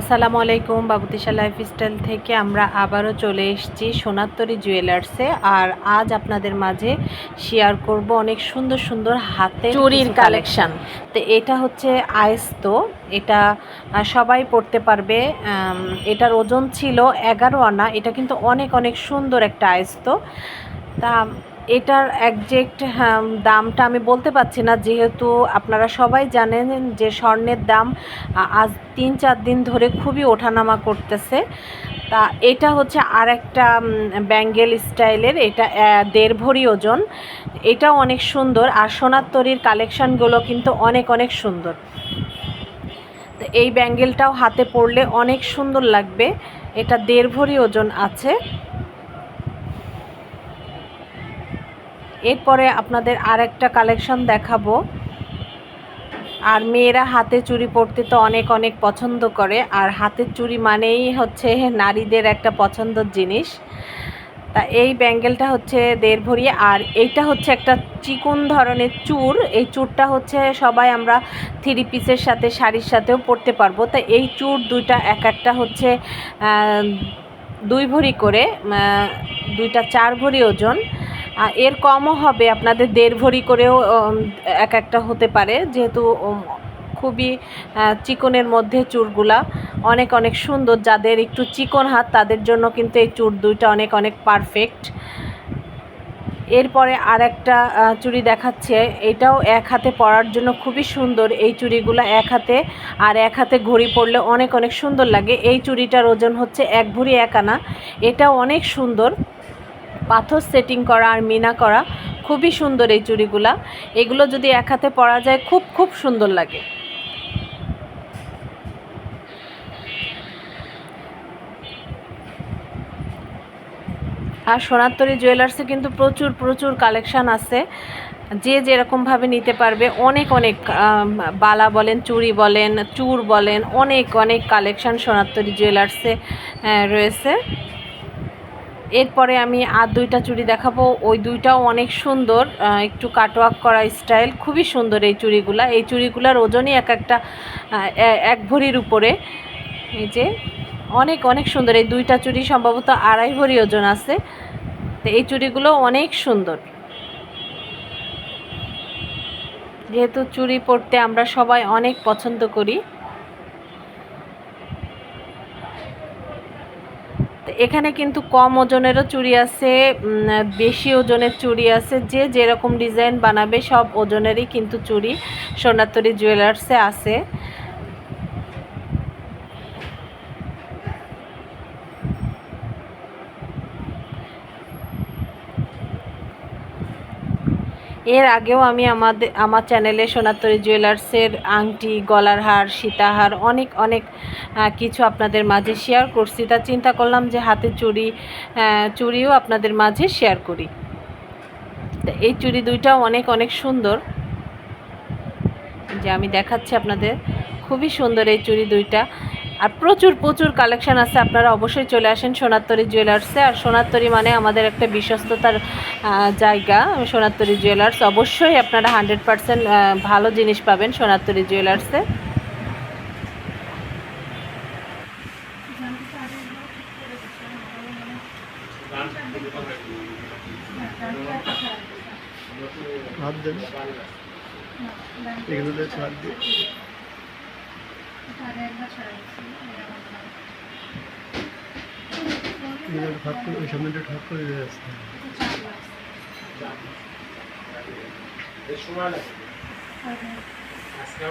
আসসালামু আলাইকুম বাবুতিশা লাইফস্টাইল থেকে আমরা আবারও চলে এসেছি সোনাত্তরী জুয়েলার্সে আর আজ আপনাদের মাঝে শেয়ার করব অনেক সুন্দর সুন্দর হাতে চুড়ির কালেকশন তো এটা হচ্ছে আয়স্ত এটা সবাই পড়তে পারবে। এটার ওজন ছিল এগারো আনা এটা কিন্তু অনেক অনেক সুন্দর একটা আয়স্ত। তা এটার একজ্যাক্ট দামটা আমি বলতে পারছি না। যেহেতু আপনারা সবাই জানেন যে স্বর্ণের দাম আজ তিন চার দিন ধরে খুবই ওঠানামা করতেছে। তা এটা হচ্ছে আর একটা ব্যাঙ্গেল স্টাইলের, এটা দেড় ভরি ওজন। এটাও অনেক সুন্দর আর সোনার তরীর কালেকশানগুলো কিন্তু অনেক অনেক সুন্দর। এই ব্যাঙ্গেলটাও হাতে পরলে অনেক সুন্দর লাগবে। এটা দেড় ভরি ওজন আছে। এরপরে আপনাদের আর একটা কালেকশন দেখাবো। আর মেয়েরা হাতে চুড়ি পরতে তো অনেক অনেক পছন্দ করে। আর হাতের চুড়ি মানেই হচ্ছে নারীদের একটা পছন্দের জিনিস। তা এই ব্যাঙ্গেলটা হচ্ছে দেড় ভরি আর এইটা হচ্ছে একটা চিকুন ধরনের চূড় এই চূড়টা হচ্ছে সবাই আমরা থ্রি পিসের সাথে, শাড়ির সাথেও পরতে পারব। তা এই চূড় দুইটা, এক একটা হচ্ছে দুই ভরি করে দুইটা চার ভরি ওজন। এর কমও হবে, আপনাদের দেড় ভরি করেও এক একটা হতে পারে। যেহেতু খুবই চিকনের মধ্যে চুরগুলা, অনেক অনেক সুন্দর। যাদের একটু চিকন হাত, তাদের জন্য কিন্তু এই চুর দুইটা অনেক অনেক পারফেক্ট এরপরে আর একটা চুড়ি দেখাচ্ছে। এটাও এক হাতে পরার জন্য খুবই সুন্দর। এই চুড়িগুলো এক হাতে, আর এক হাতে ঘড়ি পরলে অনেক অনেক সুন্দর লাগে। এই চুড়িটার ওজন হচ্ছে এক ভরি এক আনা। এটাও অনেক সুন্দর। পাথর সেটিং করা আর মিনা করা, খুবই সুন্দর এই চুড়িগুলা। এগুলো যদি এক হাতে পরা যায়, খুব খুব সুন্দর লাগে। আর সোনাত্তরী জুয়েলার্সে কিন্তু প্রচুর প্রচুর কালেকশান আছে। যে যেরকমভাবে নিতে পারবে, অনেক অনেক বালা বলেন, চুড়ি বলেন, চুর বলেন, অনেক অনেক কালেকশান সোনাত্তরী জুয়েলার্সে রয়েছে। এরপরে আমি আর দুইটা চুড়ি দেখাবো। ওই দুইটাও অনেক সুন্দর একটু কাটওয়ার্ক করা স্টাইল। খুবই সুন্দর এই চুড়িগুলা। এই চুড়িগুলার ওজনই এক একটা এক ভরির উপরে। এই যে, অনেক অনেক সুন্দর। এই দুইটা চুড়ি সম্ভবত আড়াই ভরি ওজন আছে। তো এই চুড়িগুলো অনেক সুন্দর। যেহেতু চুড়ি পরতে আমরা সবাই অনেক পছন্দ করি এখানে কিন্তু কম ওজনেরও চুড়ি আছে বেশি ওজনের চুড়ি আছে, যে যেরকম ডিজাইন বানাবে সব ওজনেরই কিন্তু চুড়ি সোনাতরি জুয়েলার্সে আছে। এর আগেও আমি আমাদের, আমার চ্যানেলে সোনাতরি জুয়েলার্সের আংটি, গলার হার, সীতাহার অনেক অনেক কিছু আপনাদের মাঝে শেয়ার করছি। তা চিন্তা করলাম যে হাতে চুড়ি চুড়িও আপনাদের মাঝে শেয়ার করি। এই চুড়ি দুইটাও অনেক অনেক সুন্দর। যে আমি দেখাচ্ছি আপনাদের, খুবই সুন্দর এই চুড়ি দুইটা। আর প্রচুর প্রচুর কালেকশন আছে। আপনারা অবশ্যই চলে আসেন সোনারতরী জুয়েলার্সে আর সোনারতরী মানে আমাদের একটা বিশ্বস্ততার জায়গা সোনারতরী জুয়েলার্স অবশ্যই আপনারা হান্ড্রেড পারসেন্ট ভালো জিনিস পাবেন সোনারতরী জুয়েলার্সে এগুলোতে ছাড় দিয়ে। ঠাক করে ওই সামনেটা ঠাক করে দিয়ে আসতে আজকে